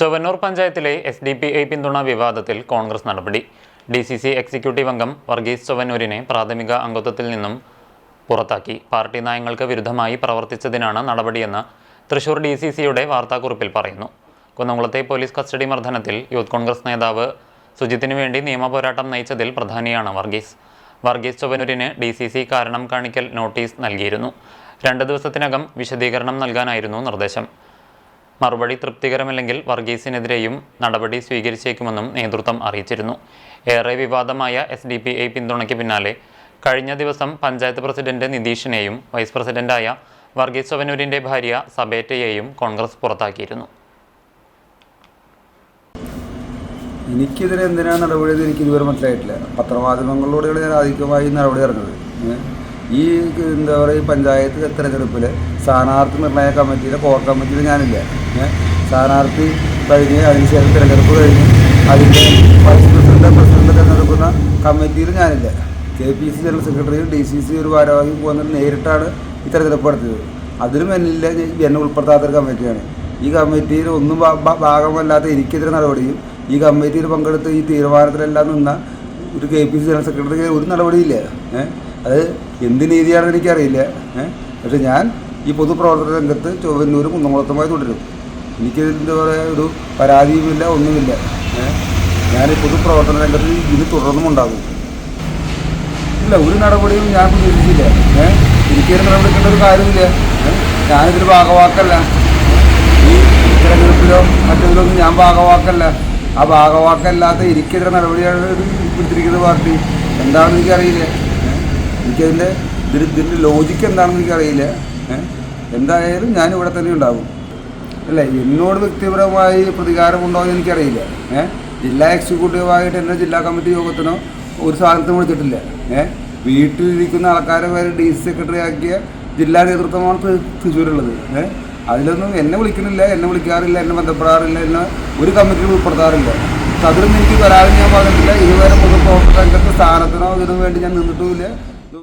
ചൊവ്വന്നൂർ പഞ്ചായത്തിലെ S D P I പിന്തുണ വിവാദത്തിൽ കോൺഗ്രസ് നടപടി. ഡി സി സി എക്സിക്യൂട്ടീവ് അംഗം വർഗീസ് ചൊവ്വന്നൂരിനെ പ്രാഥമിക അംഗത്വത്തിൽ നിന്നും പുറത്താക്കി. പാർട്ടി നയങ്ങൾക്ക് വിരുദ്ധമായി പ്രവർത്തിച്ചതിനാണ് നടപടിയെന്ന് തൃശൂർ ഡി സി സിയുടെ വാർത്താക്കുറിപ്പിൽ പറയുന്നു. കുന്നംകുളത്തെ പോലീസ് കസ്റ്റഡി മർദ്ദനത്തിൽ യൂത്ത് കോൺഗ്രസ് നേതാവ് സുജിത്തിനു വേണ്ടി നിയമപോരാട്ടം നയിച്ചതിൽ പ്രധാനിയാണ് വർഗീസ്. വർഗീസ് ചൊവ്വനൂരിന് ഡി സി സി കാരണം കാണിക്കൽ നോട്ടീസ് നൽകിയിരുന്നു. രണ്ട് ദിവസത്തിനകം വിശദീകരണം നൽകാനായിരുന്നു നിർദ്ദേശം. മറുപടി തൃപ്തികരമല്ലെങ്കിൽ വർഗീസിനെതിരെയും നടപടി സ്വീകരിച്ചേക്കുമെന്നും നേതൃത്വം അറിയിച്ചിരുന്നു. ഏറെ വിവാദമായ എസ് ഡി പി ഐ പിന്തുണയ്ക്ക് പിന്നാലെ കഴിഞ്ഞ ദിവസം പഞ്ചായത്ത് പ്രസിഡന്റ് നിതീഷിനെയും വൈസ് പ്രസിഡന്റായ വർഗീസ് ചൊവനൂരിന്റെ ഭാര്യ സബേറ്റയെയും കോൺഗ്രസ് പുറത്താക്കിയിരുന്നു. എനിക്കെതിരെ എന്തിനാണ് നടപടി എനിക്ക് ഇതുവരെ മനസ്സിലായിട്ടില്ല. പത്രമാധ്യമങ്ങളിലൂടെയാണ് ഞാൻ അധികമായി നടപടി ഇറങ്ങുന്നത്? ഈ എന്താ പറയുക ഈ പഞ്ചായത്ത് തെരഞ്ഞെടുപ്പിൽ സ്ഥാനാർത്ഥി നിർണയ കമ്മിറ്റിയിലെ കോർ കമ്മിറ്റിയിൽ ഞാനില്ല? സ്ഥാനാർത്ഥി കഴിഞ്ഞ് അതിനുശേഷം തിരഞ്ഞെടുപ്പ് കഴിഞ്ഞ് അതിന്റെ വൈസ് പ്രസിഡന്റ് പ്രസിഡന്റ് തിരഞ്ഞെടുക്കുന്ന കമ്മിറ്റിയിൽ ഞാനില്ല. കെ പി സി ജനറൽ സെക്രട്ടറിയും ഡി സി സി ഒരു ഭാരവാഹി പോകുന്നത് നേരിട്ടാണ് ഈ തെരഞ്ഞെടുപ്പ് നടത്തിയത്. അതിലും എന്നില്ല എന്നെ ഉൾപ്പെടുത്താത്തൊരു കമ്മിറ്റിയാണ്. ഈ കമ്മിറ്റിയിൽ ഒന്നും ഭാഗമല്ലാത്ത എനിക്കെതിരെ നടപടിയും ഈ കമ്മിറ്റിയിൽ പങ്കെടുത്ത് ഈ തീരുമാനത്തിലെല്ലാം നിന്ന ഒരു കെ പി സി ജനറൽ സെക്രട്ടറിക്ക് ഒരു നടപടിയില്ല ഏഹ് അത് എന്ത് നീതിയാണെന്ന് എനിക്കറിയില്ല. പക്ഷെ ഞാൻ ഈ പൊതുപ്രവർത്തന രംഗത്ത് ചൊവ്വന്നൂർ കുന്നംകുളത്തുമായി തുടരും. എനിക്ക് എന്താ പറയുക ഒരു പരാതിയുമില്ല ഒന്നുമില്ല. ഞാൻ ഈ പൊതുപ്രവർത്തന രംഗത്ത് ഇത് തുടർന്നും ഉണ്ടാകും. ഇല്ല ഒരു നടപടിയും ഞാൻ പ്രതീക്ഷിച്ചില്ല. ഏഹ് എനിക്കൊരു നടപടിക്കേണ്ട ഒരു കാര്യമില്ല. ഞാനിതിൽ ഭാഗവാക്കല്ല. ഈ തിരഞ്ഞെടുപ്പിലോ മറ്റൊന്നിലൊന്നും ഞാൻ ഭാഗവാക്കല്ല. ആ ഭാഗവാക്കല്ലാത്ത എനിക്കെതിരെ നടപടിയാണ് ഇത് എടുത്തിരിക്കുന്ന പാർട്ടി. എന്താണെന്ന് എനിക്കറിയില്ല. എനിക്കതിന്റെ ഇതിന് ഇതിന്റെ ലോജിക്ക് എന്താണെന്ന് എനിക്കറിയില്ല. എന്തായാലും ഞാൻ ഇവിടെ തന്നെ ഉണ്ടാകും അല്ലേ? എന്നോട് വ്യക്തിപരമായി പ്രതികാരമുണ്ടോ എന്ന് എനിക്കറിയില്ല. ഏഹ് ജില്ലാ എക്സിക്യൂട്ടീവായിട്ട് എന്റെ ജില്ലാ കമ്മിറ്റി യോഗത്തിനോ ഒരു സാധനത്തിനും വിളിച്ചിട്ടില്ല. ഏഹ് വീട്ടിലിരിക്കുന്ന ആൾക്കാരെ വരെ ഡി സി സെക്രട്ടറി ആക്കിയ ജില്ലാ നേതൃത്വമാണ് തൃശ്ശൂരുള്ളത് ഏഹ് അതിലൊന്നും എന്നെ വിളിക്കുന്നില്ല എന്നെ വിളിക്കാറില്ല എന്നെ ബന്ധപ്പെടാറില്ല എന്നെ ഒരു കമ്മിറ്റിയിൽ ഉൾപ്പെടുത്താറില്ല. അതിലൊന്നും എനിക്ക് വരാതെ ഞാൻ പറഞ്ഞിട്ടില്ല. ഇതുവരെ പൊതുപ്രവർത്തക രംഗത്ത് സ്ഥാനത്തിനോ ഇതിനു വേണ്ടി ഞാൻ നിന്നിട്ടുമില്ല.